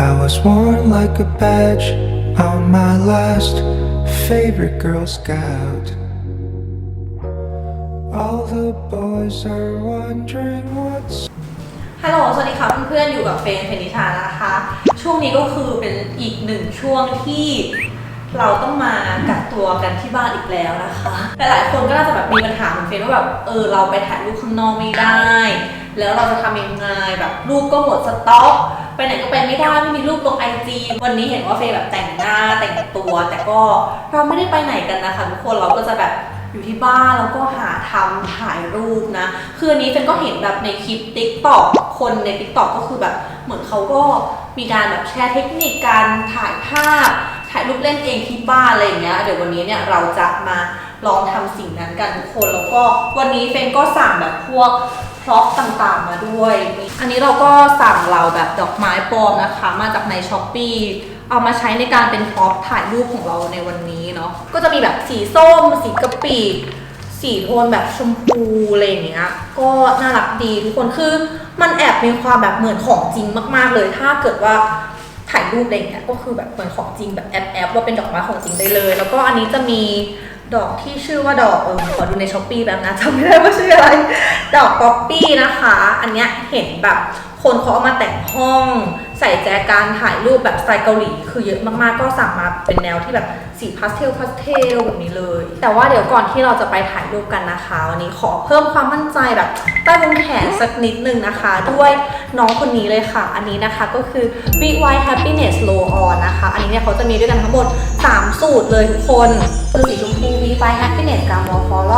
I was worn like a badge on my last favorite Girl Scout. All the boys are wondering what's ฮัลโหล สวัสดีค่ะเพื่อนๆ อยู่กับเฟรนเพนิชานะคะ ช่วงนี้ก็คือเป็นอีกหนึ่งช่วงที่เราต้องมากักตัวกันที่บ้านอีกแล้วนะคะหลายๆคนก็น่าจะแบบมีปัญหาเหมือนเฟรนว่าแบบเออเราไปถ่ายรูปข้างนอกไม่ได้แล้วเราจะทำยังไงแบบรูปก็หมดสต็อกไปไหนก็ไปไม่ได้ไม่มีรูปลงไอจีวันนี้เห็นว่าเฟรนแบบแต่งหน้าแต่งตัว แต่ก็เราไม่ได้ไปไหนกันนะคะทุกคนเราก็จะแบบอยู่ที่บ้านแล้วก็หาทำถ่ายรูปนะ คืออันนี้เฟนก็เห็นแบบในคลิป t ิ k t o k คนใน t ิ k t o k ก็คือแบบเหมือนเขาก็มีการแบบแชร์เทคนิคการถ่ายภาพ ถ่ายรูปเล่นเองที่บ้านอะไรอย่างเงี้ยเดี๋ยววันนี้เนี่ยเราจะมา ลองทำสิ่งนั้นกันทุกคน แล้วก็วันนี้เฟนก็สั่งแบบพวกพร็อพต่างๆมาด้วย อันนี้เราก็สั่งเราแบบดอกไม้ปลอมนะคะ มาจากในช้อปปีเอามาใช้ในการเป็นพร็อพถ่ายรูปของเราในวันนี้เนาะ ก็จะมีแบบสีส้ม สีกะปิสีโทนแบบชมพูอะไรอย่างเงี้ย ก็น่ารักดีทุกคนคือมันแอบมีความแบบเหมือนของจริงมาก ๆ เลย ถ้าเกิดว่าถ่ายรูปอะไรองเงี้ยก็คือแบบเหมือนของจริงแบบแอบแอบว่าเป็นดอกไม้ของจริงได้เลย แล้วก็อันนี้จะมี ดอกที่ชื่อว่าดอกเออขอดูในช้อปปี้แบบนะจำไม่ได้ว่าชื่ออะไร ดอกป๊อปปี้นะคะ อันเนี้ยเห็นแบบ คนเขาเอามาแต่งห้อง ใส่แจกันถ่ายรูปแบบสไตล์เกาหลี คือเยอะมากๆก็สั่งมาเป็นแนวที่แบบสีพาสเทลพาสเทลแบบนี้เลย แต่ว่าเดี๋ยวก่อนที่เราจะไปถ่ายรูปกันนะคะ วันนี้ขอเพิ่มความมั่นใจแบบใต้วงแขนสักนิดนึงนะคะ ด้วยน้องคนนี้เลยค่ะ อันนี้นะคะก็คือ Big White Happiness Low On นะคะ อันนี้เนี่ยเขาจะมีด้วยกันทั้งหมด 3 สูตรเลยทุกคนคือสีชมพู Big White Happiness g a m o f o l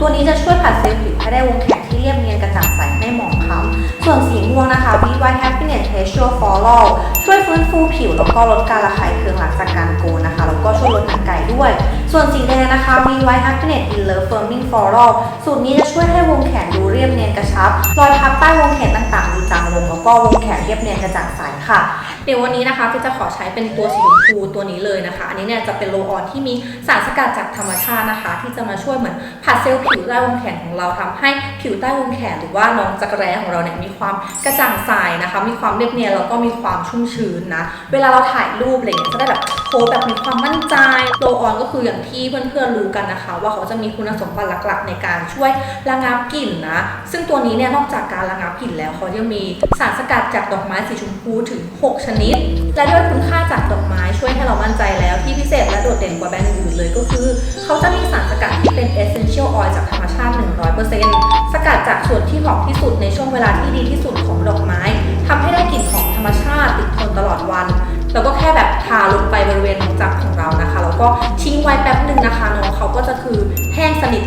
ตัวนี้จะช่วยผัดเซลล์ผิวให้ได้วงแขนที่เรียบเนียนกระจ่างใสไม่หมอง ส่วนสีม่วงนะคะ Big White Happiness Facial Follow ช่วยฟื้นฟูผิวแล้วก็ลดการระคายเคืองหลังจากการโกนนะคะ แล้วก็ช่วยลดหนังไก่ด้วย ส่วนสีแดงนะคะ Big White Happiness In Love Firming Floral สูตรนี้จะช่วยให้วงแขนดูเรียบ เนียนกระชับ รอยพับใต้วงแขนต่างๆ ดูจางลงแล้วก็วงแขนเรียบเนียนกระจ่างใสค่ะ เดี๋ยววันนี้นะคะพี่จะขอใช้เป็นตัวสีชมพูตัวนี้เลยนะคะ อันนี้เนี่ยจะเป็นโลออนที่มีสารสกัดจากธรรมชาตินะคะ ที่จะมาช่วยเหมือนผัดเซลล์ผิวใต้วงแขนของเราทำให้ผิวใต้วงแขนหรือว่าน้องจักรแร้ของเราเนี่ยมีความกระจ่างใสนะคะ มีความเรียบเนียนแล้วก็มีความชุ่มชื้นนะ เวลาเราถ่ายรูปอะไรเงี้ยจะได้แบบโพสแบบมีความมั่นใจโลออนก็คืออย่างที่เพื่อนๆรู้กันนะคะ ว่าเขาจะมีคุณสมบัติหลักๆ ในการช่วยระงับกลิ่นนะ ซึ่งตัวนี้เนี่ยนอกจากการระงับกลิ่นแล้วเขายังมีสารสกัดจากดอกไม้สีชมพูถึง 6 ชนิด และด้วยคุณค่าจากดอกไม้ช่วยให้เรามั่นใจแล้วที่พิเศษและโดดเด่นกว่าแบรนด์อื่นเลยก็คือ เขาจะมีสารสกัดที่เป็น essential oil จากธรรมชาติ 100%สกัดจากส่วนที่หอมที่สุดในช่วงเวลาที่ดีที่สุดของดอกไม้ทำให้ได้กลิ่นของธรรมชาติติดทนตลอดวันแล้วก็แค่แบบทาลงไปบริเวณของจักของเรานะคะ แล้วก็ทิ้งไว้แป๊บหนึ่งนะคะน้องเขาก็จะคือแห้งสนิท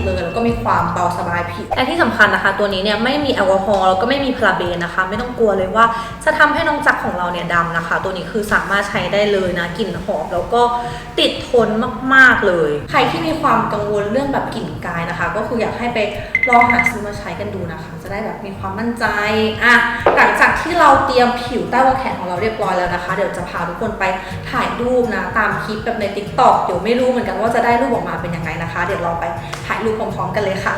ความเบาสบายผิวและที่สำคัญนะคะ ตัวนี้เนี่ยไม่มีแอลกอฮอล์แล้วก็ไม่มีพาราเบนนะคะ ไม่ต้องกลัวเลยว่าจะทำให้น้องจักรของเราเนี่ยดำนะคะ ตัวนี้คือสามารถใช้ได้เลยนะกลิ่นหอมแล้วก็ติดทนมากๆเลย ใครที่มีความกังวลเรื่องแบบกลิ่นกายนะคะ ก็คืออยากให้ไปลองหาซื้อมาใช้กันดูนะคะ จะได้แบบมีความมั่นใจอะหลังจากที่เราเตรียมผิวใต้วงแขนของเราเรียบร้อยแล้วนะคะ เดี๋ยวจะพาทุกคนไปถ่ายรูปนะตามคลิปแบบใน t ิ k t o k เดี๋ยวไม่รู้เหมือนกันว่าจะได้รูปออกมาเป็นยังไงนะคะ เดี๋ยวเราไปถ่ายรูปพร้อมๆกันเลยค่ะ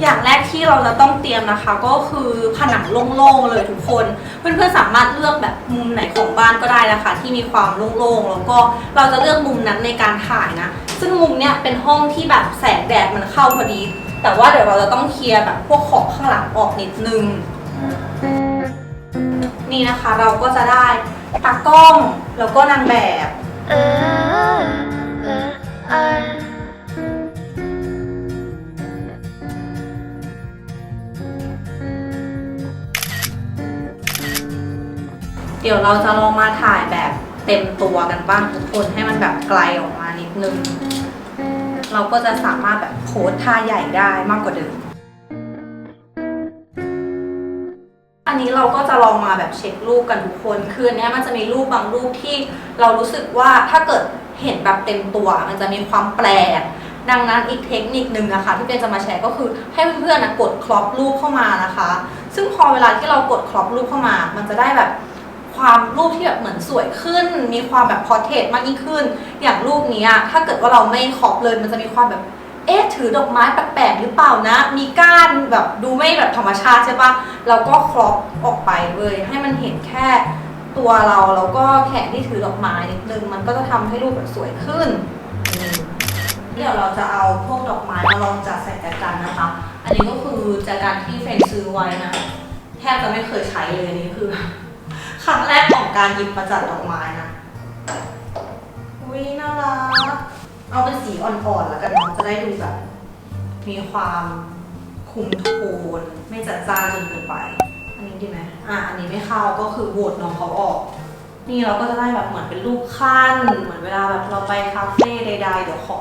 อย่างแรกที่เราจะต้องเตรียมนะคะ ก็คือผนังโล่งๆเลยทุกคน เพื่อนๆสามารถเลือกแบบมุมไหนของบ้านก็ได้นะคะ ที่มีความโล่งๆแล้วก็เราจะเลือกมุมนั้นในการถ่ายนะ ซึ่งมุมเนี้ยเป็นห้องที่แบบแสงแดดมันเข้าพอดี แต่ว่าเดี๋ยวเราจะต้องเคลียร์แบบพวกของข้างหลังออกนิดนึง นี่นะคะเราก็จะได้ตากล้องแล้วก็นางแบบ เดี๋ยวเราจะลองมาถ่ายแบบเต็มตัวกันบ้างทุกคนให้มันแบบไกลออกมานิดนึง เราก็จะสามารถแบบโพสท่าใหญ่ได้มากกว่าเดิม อันนี้เราก็จะลองมาแบบเช็ครูปกันทุกคนคืออันเนี้ยมันจะมีรูปบางรูปที่เรารู้สึกว่าถ้าเกิดเห็นแบบเต็มตัว มันจะมีความแปลกดังนั้นอีกเทคนิคนึงนะคะที่เป็นจะมาแชร์ก็คือให้เพื่อนๆนะกดครอปรูปเข้ามานะคะ ซึ่งพอเวลาที่เรากดครอปรูปเข้ามา มันจะได้แบบ ความรูปที่แบบเหมือนสวยขึ้น มีความแบบพอเทรตมากยิ่งขึ้น อย่างรูปนี้ถ้าเกิดว่าเราไม่ครอปเลยมันจะมีความแบบเอ๊ะถือดอกไม้แปลกๆหรือเปล่านะ มีก้านแบบดูไม่แบบธรรมชาติใช่ปะเราก็ครอปออกไปเลยให้มันเห็นแค่ตัวเราแล้วก็แขนที่ถือดอกไม้นิดนึงมันก็จะทำให้รูปแบบสวยขึ้นเดี๋ยวเราจะเอาพวกดอกไม้มาลองจัดใส่แจกันนะคะ อันนี้ก็คือแจกันที่เฟรนซื้อไว้นะ แทบจะไม่เคยใช้เลยนนี้คือ ครั้งแรกของการหยิบมาจัดดอกไม้นะอุ้ยน่ารัก เอาเป็นสีอ่อนๆแล้วกันเนาะจะได้ดูแบบ มีความคุมโทน ไม่จัดจ้านจนเกินไป อันนี้ดีไหมอะ อันนี้ไม่เข้าก็คือโหวตน้องเขาออก นี่เราก็จะได้แบบเหมือนเป็นรูปขั้น เหมือนเวลาแบบเราไปคาเฟ่ใดๆ เดี๋ยวขอ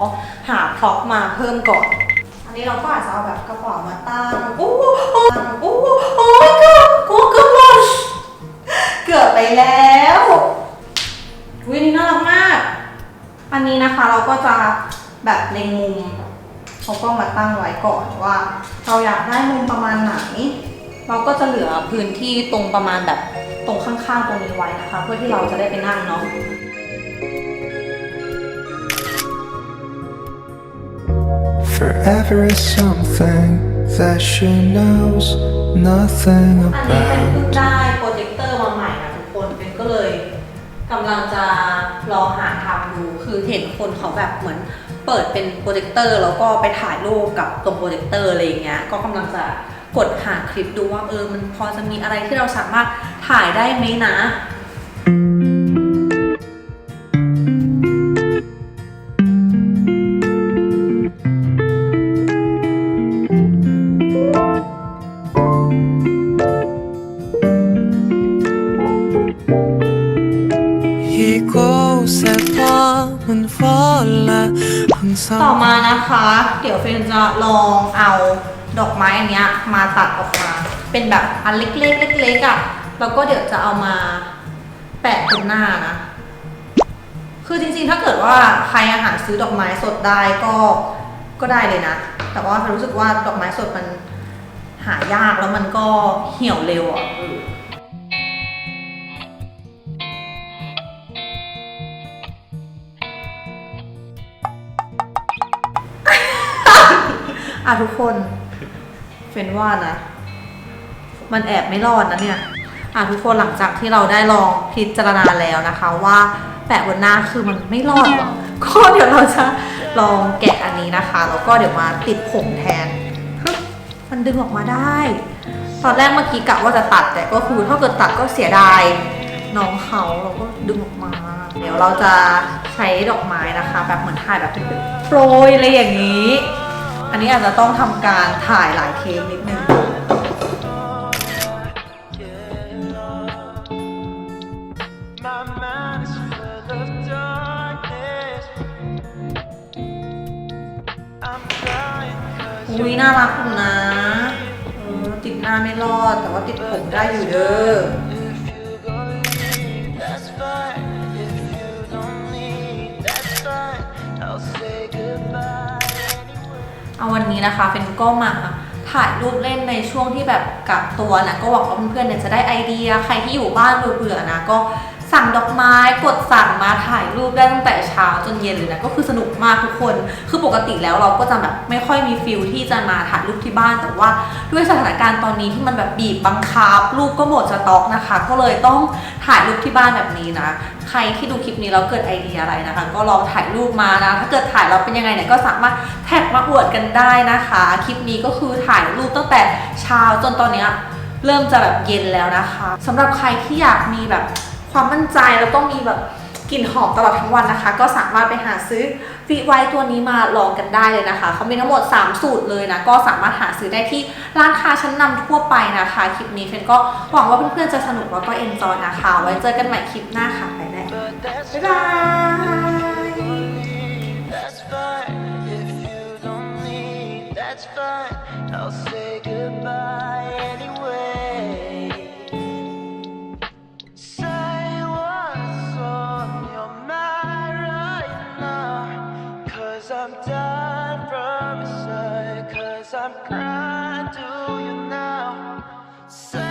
หาพร็อพมาเพิ่มก่อน อันนี้เราก็อาจจะเอาแบบกระเป๋ามาตั้งโอ้โหโอ้โหโอ้ยเกือบกูเกือบ แล้ววินี่น่ารักมาก อันนี้นะคะเราก็จะแบบในมุมเขาก็มาตั้งไว้ก่อนว่า เราอยากได้มุมประมาณไหน เราก็จะเหลือพื้นที่ตรงประมาณแบบตรงข้างๆตรงนี้ไว้นะคะ เพื่อที่เราจะได้ไปนั่งเนาะ Forever is something that she knows nothing อันนี้เป็นเพิ่ง about. ได้โปร ก็เลยกำลังจะลองหาทำดูคือเห็นคนเขาแบบเหมือนเปิดเป็นโปรเจคเตอร์แล้วก็ไปถ่ายรูปกับตรงโปรเจคเตอร์อะไรอย่างเงี้ยก็กำลังจะกดหาคลิปดูว่าเออมันพอจะมีอะไรที่เราสามารถถ่ายได้ไหมนะ นะคะ เดี๋ยวเฟรนจะลองเอาดอกไม้อันเนี้ยมาตัดออกมา เป็นแบบอันเล็กๆเล็กๆอะแล้วก็เดี๋ยวจะเอามาแปะบนหน้านะ คือจริงๆ ถ้าเกิดว่าใครอาหารซื้อดอกไม้สดได้ก็ก็ได้เลยนะ แต่ว่าเฟนรู้สึกว่าดอกไม้สดมันหายากแล้วมันก็เหี่ยวเร็วอะ อะทุกคนเฟนว่านะ มันแอบไม่รอดนะเนี่ย อะทุกคนหลังจากที่เราได้ลองพิจารณาแล้วนะคะ ว่าแปะบนหน้าคือมันไม่รอดหรอกก็เดี๋ยวเราจะลองแกะอันนี้นะคะ แล้วก็เดี๋ยวมาติดผมแทน มันดึงออกมาได้ ตอนแรกเมื่อกี้กะว่าจะตัดแต่ก็คือถ้าเกิดตัดก็เสียดายน้องเขาเราก็ดึงออกมา เดี๋ยวเราจะใช้ดอกไม้นะคะ แบบเหมือนถ่ายแบบเป็นโปรยอะไรอย่างนี้ อันนี้อาจจะต้องทำการถ่ายหลายเทคนิดนึงอุ้ยน่ารักอยู่นะ ติดหน้าไม่รอดแต่ว่าติดผมได้อยู่เด้อ เอาวันนี้นะคะเฟนก็มาถ่ายรูปเล่นในช่วงที่แบบกักตัวนะก็หวังว่าเพื่อนๆเนี่ยจะได้ไอเดีย ใครที่อยู่บ้านเบื่อๆนะก็ สั่งดอกไม้กดสั่งมาถ่ายรูปได้ตั้งแต่เช้าจนเย็นเลยนะก็คือสนุกมากทุกคน คือปกติแล้วเราก็จะแบบไม่ค่อยมีฟิลที่จะมาถ่ายรูปที่บ้าน แต่ว่าด้วยสถานการณ์ตอนนี้ที่มันแบบบีบบังคับรูปก็หมดสต็อกนะคะ ก็เลยต้องถ่ายรูปที่บ้านแบบนี้นะใครที่ดูคลิปนี้แล้วเกิดไอเดียอะไรนะคะ ก็ลองถ่ายรูปมานะถ้าเกิดถ่ายแล้วเป็นยังไงเนี่ยก็สามารถแท็กมาอวดกันได้นะคะ คลิปนี้ก็คือถ่ายรูปตั้งแต่เช้าจนตอนเนี้ยเริ่มจะแบบเย็นแล้วนะคะสำหรับใครที่อยากมีแบบ ความมั่นใจแล้วก็มีแบบกลิ่นหอมตลอดทั้งวันนะคะ ก็สามารถไปหาซื้อฟีไวตัวนี้มาลองกันได้เลยนะคะเขามีทั้งหมด 3 สูตรเลยนะ ก็สามารถหาซื้อได้ที่ร้านค้าชั้นนำทั่วไปนะคะ คลิปนี้เฟนก็หวังว่าเพื่อนๆจะสนุกแล้วก็เอนจอยนะคะ ไว้เจอกันใหม่คลิปหน้าค่ะ ไปแล้บ๊ายบาย That's fine. I'll say goodbye Say